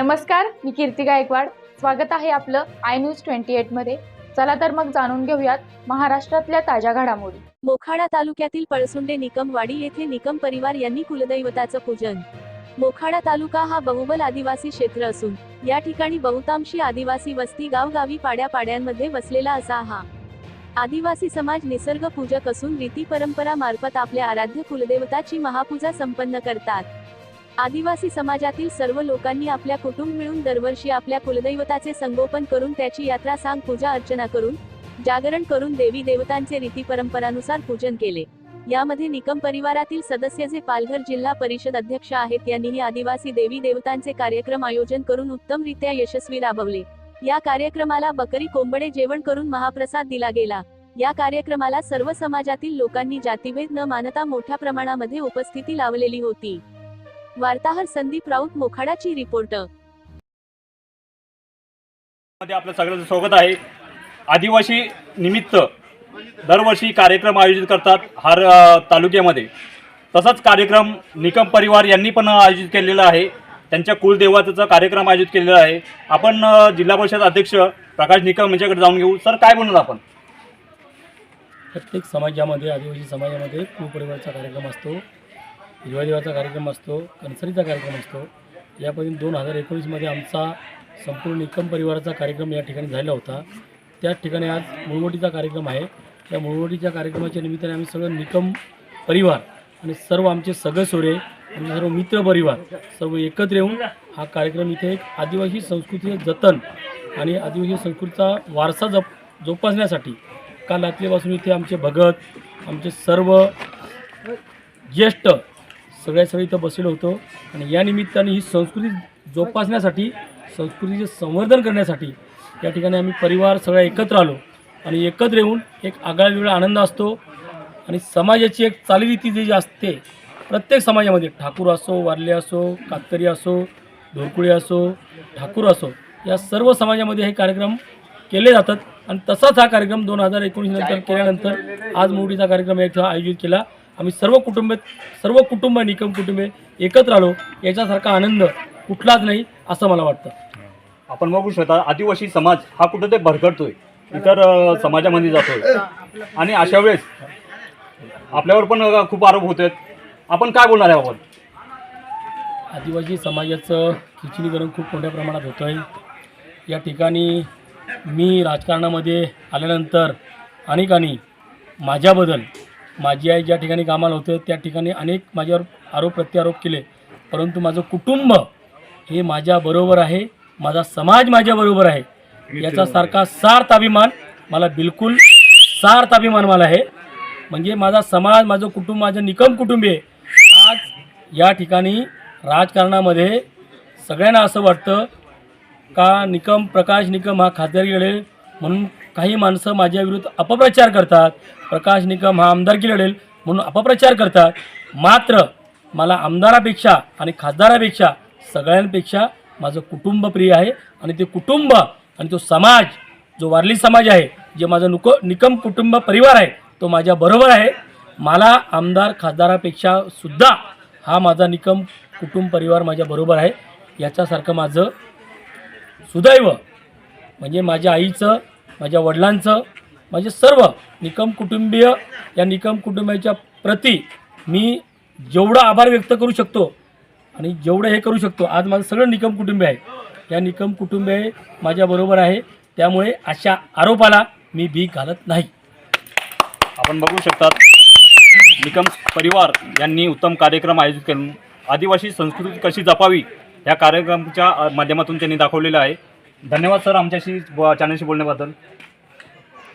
नमस्कार मी कीर्ती गायकवाड. स्वागत आहे आपलं आय न्यूज ट्वेंटी एटमध्ये चला तर मग जाणून घेऊयात महाराष्ट्रातल्या ताज्या घडामोडी. मोखाडा तालुक्यातील पळसुंडे निकमवाडी येथे निकम परिवार यांनी कुलदैवताचं पूजन. मोखाडा तालुका हा बहुबल आदिवासी क्षेत्र असून या ठिकाणी बहुतांशी आदिवासी वस्ती गावगावी पाड्या पाड्यांमध्ये वसलेला असा हा. आदिवासी समाज निसर्ग पूजक असून रीती परंपरा मार्फत आपल्या आराध्य कुलदेवताची महापूजा संपन्न करतात. आदिवासी समाजातील सर्व लोकांनी आपल्या कुटुंब मिळून दरवर्षी आपल्या कुलदैवताचे संगोपन करून त्याची यात्रा सांग पूजा अर्चना करून जागरण करून देवी देवतांचे रीती परंपरानुसार पूजन केले. यामध्ये निकम परिवारातील सदस्य जे पालघर जिल्हा परिषद अध्यक्ष आहेत यांनीही आदिवासी देवी देवतांचे कार्यक्रम आयोजन करून उत्तमरित्या यशस्वी राबवले. या कार्यक्रमाला बकरी कोंबडे जेवण करून महाप्रसाद दिला गेला. या कार्यक्रमाला सर्व समाजातील लोकांनी जातीभेद न मानता मोठ्या प्रमाणामध्ये उपस्थिती लावलेली होती. वार्ताहर संदीप राऊत मोखाडाची रिपोर्टरमध्ये आपलं सगळ्यांचं स्वागत आहे. आदिवासी निमित्त दरवर्षी कार्यक्रम आयोजित करतात हर तालुक्यामध्ये. तसाच कार्यक्रम निकम परिवार यांनी पण आयोजित केलेला आहे. त्यांच्या कुलदेवताचा कार्यक्रम आयोजित केलेला आहे. आपण जिल्हा परिषद अध्यक्ष प्रकाश निकम यांच्याकडे जाऊन घेऊ. सर काय बोलणार आपण? प्रत्येक समाजामध्ये आदिवासी समाजामध्ये कुपरिवारचा कार्यक्रम असतो. हिरवादेवाचा कार्यक्रम असतो कणसरीचा कार्यक्रम असतो. यापैकी दोन हजार एकोणीसमध्ये आमचा संपूर्ण निकम परिवाराचा कार्यक्रम या ठिकाणी झाला होता. त्याच ठिकाणी आज मुळवटीचा कार्यक्रम आहे. त्या मुळवटीच्या कार्यक्रमाच्या निमित्ताने आम्ही सगळं निकम परिवार आणि सर्व आमचे सगळे सोरे आमचे सर्व मित्र परिवार सर्व एकत्र येऊन हा कार्यक्रम इथे एक आदिवासी संस्कृतीचे जतन आणि आदिवासी संस्कृतीचा वारसा जप जोपासण्यासाठी काल रात्रीपासून इथे आमचे भगत आमचे सर्व ज्येष्ठ सगळ्या सगळी इथं बसलेलो होतो. आणि या निमित्ताने ही संस्कृती जोपासण्यासाठी संस्कृतीचे संवर्धन करण्यासाठी या ठिकाणी आम्ही परिवार सगळ्या एकत्र आलो. आणि एकत्र येऊन एक आगळा वेगळा आनंद असतो. आणि समाजाची एक चालीरीती जी असते प्रत्येक समाजामध्ये ठाकूर असो वारले असो कातकरी असो ढोरकुळे असो ठाकूर असो या सर्व समाजामध्ये हे कार्यक्रम केले जातात. आणि तसाच हा कार्यक्रम दोन हजार एकोणीस नंतर केल्यानंतर आज मोठीचा कार्यक्रम इथं आयोजित केला. आम्ही सर्व कुटुंब सर्व कुटुंब निकम कुटुंबे एकत्र आलो. याच्यासारखा आनंद कुठलाच नाही असं मला वाटतं. आपण बघू शकता आदिवासी समाज हा कुठं ते भरकटतोय. इतर अ, समाजामध्ये जातोय. आणि अशा वेळेस आपल्यावर पण अ, खूप आरोप होत आहेत. आपण काय बोलणार आहे बाबत आदिवासी समाजाचं खिचडीकरण खूप मोठ्या प्रमाणात होतं आहे या ठिकाणी मी राजकारणामध्ये आल्यानंतर अनेकांनी माझ्याबद्दल माझी आई ज्या ठिकाणी कामाला होतं त्या ठिकाणी अनेक माझ्यावर आरोप प्रत्यारोप केले. परंतु माझं कुटुंब हे माझ्याबरोबर आहे माझा समाज माझ्याबरोबर आहे. याच्यासारखा सार्थ अभिमान मला बिलकुल सार्थ अभिमान मला आहे. म्हणजे माझा समाज माझं कुटुंब माझं निकम कुटुंबी आहे. आज या ठिकाणी राजकारणामध्ये सगळ्यांना असं वाटतं का निकम प्रकाश निकम हा खासदारी लढेल म्हणून काही माणसं माझ्या विरुद्ध अपप्रचार करतात. प्रकाश निकम हा आमदारकी लढेल म्हणून अपप्रचार करतात. मात्र मला आमदारापेक्षा आणि खासदारापेक्षा सगळ्यांपेक्षा माझं कुटुंब प्रिय आहे आणि ते कुटुंब आणि तो समाज जो वारली समाज आहे जे माझं नुको निकम कुटुंब परिवार आहे तो माझ्या बरोबर आहे. मला आमदार खासदारापेक्षा सुद्धा हा माझा निकम कुटुंब परिवार माझ्या बरोबर आहे. याच्यासारखं माझं सुदैव म्हणजे माझ्या आईचं माझ्या वडिलांचं माझे सर्व निकम कुटुंबीय या निकम कुटुंबियाच्या प्रती मी जेवढा आभार व्यक्त करू शकतो आणि जेवढं हे करू शकतो आज माझं सगळं निकम कुटुंबीय आहे. या निकम कुटुंबीय माझ्याबरोबर आहे. त्यामुळे अशा आरोपाला मी भीक घालत नाही. आपण बघू शकतात निकम परिवार यांनी उत्तम कार्यक्रम आयोजित करून आदिवासी संस्कृती कशी जपावी या कार्यक्रमाच्या माध्यमातून त्यांनी दाखवलेलं आहे. धन्यवाद सर आमच्याशी चॅनलशी बोलण्याबद्दल.